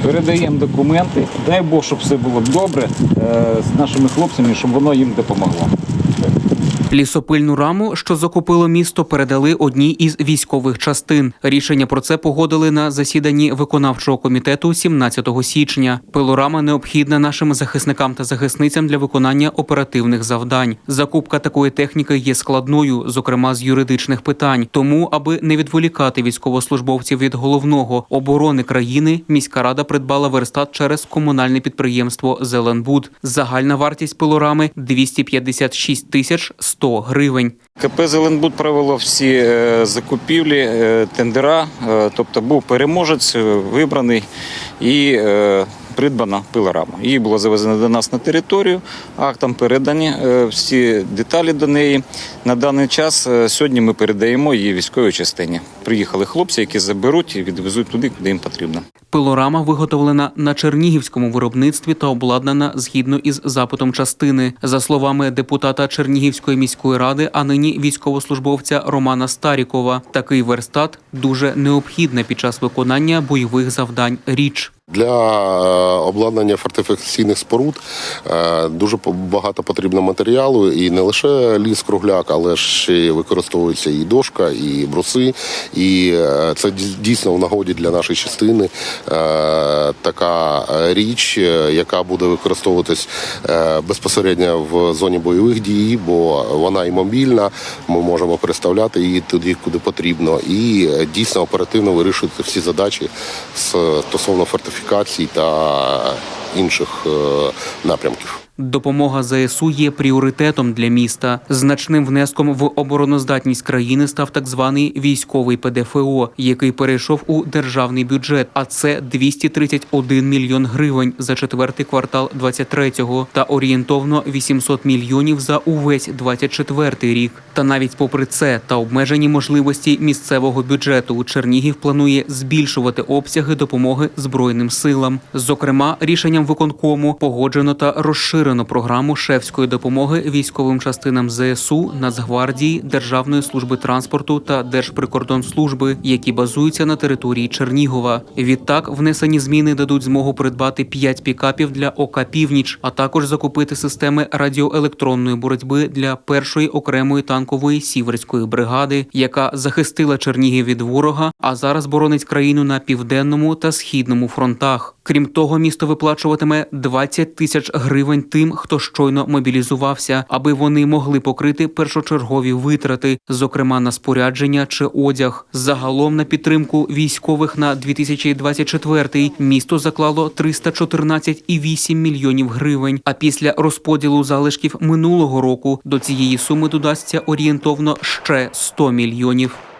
Передаємо документи. Дай Бог, щоб все було добре е, з нашими хлопцями, щоб воно їм допомогло. Лісопильну раму, що закупило місто, передали одній із військових частин. Рішення про це погодили на засіданні виконавчого комітету 17 січня. Пилорама необхідна нашим захисникам та захисницям для виконання оперативних завдань. Закупка такої техніки є складною, зокрема з юридичних питань. Тому, аби не відволікати військовослужбовців від головного оборони країни, міська рада придбала верстат через комунальне підприємство Зеленбуд. Загальна вартість пилорами 256 тисяч 100 гривень. КП Зеленбуд провело всі е, закупівлі, е, тендера, е, тобто був переможець, вибраний і придбана пилорама. Її було завезено до нас на територію, актом передані всі деталі до неї. На даний час сьогодні ми передаємо її військовій частині. Приїхали хлопці, які заберуть і відвезуть туди, куди їм потрібно. Пилорама виготовлена на чернігівському виробництві та обладнана згідно із запитом частини. За словами депутата Чернігівської міської ради, а нині військовослужбовця Романа Старікова, такий верстат дуже необхідна під час виконання бойових завдань. Річ. Для е, обладнання фортифікаційних споруд е, дуже багато потрібно матеріалу, і не лише ліс кругляк, але ще й використовується і дошка, і бруси. І е, це дій- дійсно в нагоді для нашої частини е, така е, річ, яка буде використовуватись безпосередньо в зоні бойових дій, бо вона і мобільна. Ми можемо переставляти її туди, куди потрібно, і дійсно оперативно вирішувати всі задачі стосовно фортифікацій та інших е, напрямків. Допомога ЗСУ є пріоритетом для міста. Значним внеском в обороноздатність країни став так званий військовий ПДФО, який перейшов у державний бюджет. А це 231 мільйон гривень за четвертий квартал 23-го та орієнтовно 800 мільйонів за увесь 24-й рік. Та навіть попри це та обмежені можливості місцевого бюджету, Чернігів планує збільшувати обсяги допомоги збройним силам. Зокрема, рішенням виконкому погоджено та розширено програму шефської допомоги військовим частинам ЗСУ, Нацгвардії, Державної служби транспорту та Держприкордонслужби, які базуються на території Чернігова. Відтак внесені зміни дадуть змогу придбати 5 пікапів для ОК Північ, а також закупити системи радіоелектронної боротьби для першої окремої танкової сіверської бригади, яка захистила Чернігів від ворога, а зараз боронить країну на південному та східному фронтах. Крім того, місто виплачуватиме 20 тисяч гривень тим, хто щойно мобілізувався, аби вони могли покрити першочергові витрати, зокрема на спорядження чи одяг. Загалом на підтримку військових на 2024 місто заклало 314,8 мільйонів гривень. А після розподілу залишків минулого року до цієї суми додасться орієнтовно ще 100 мільйонів.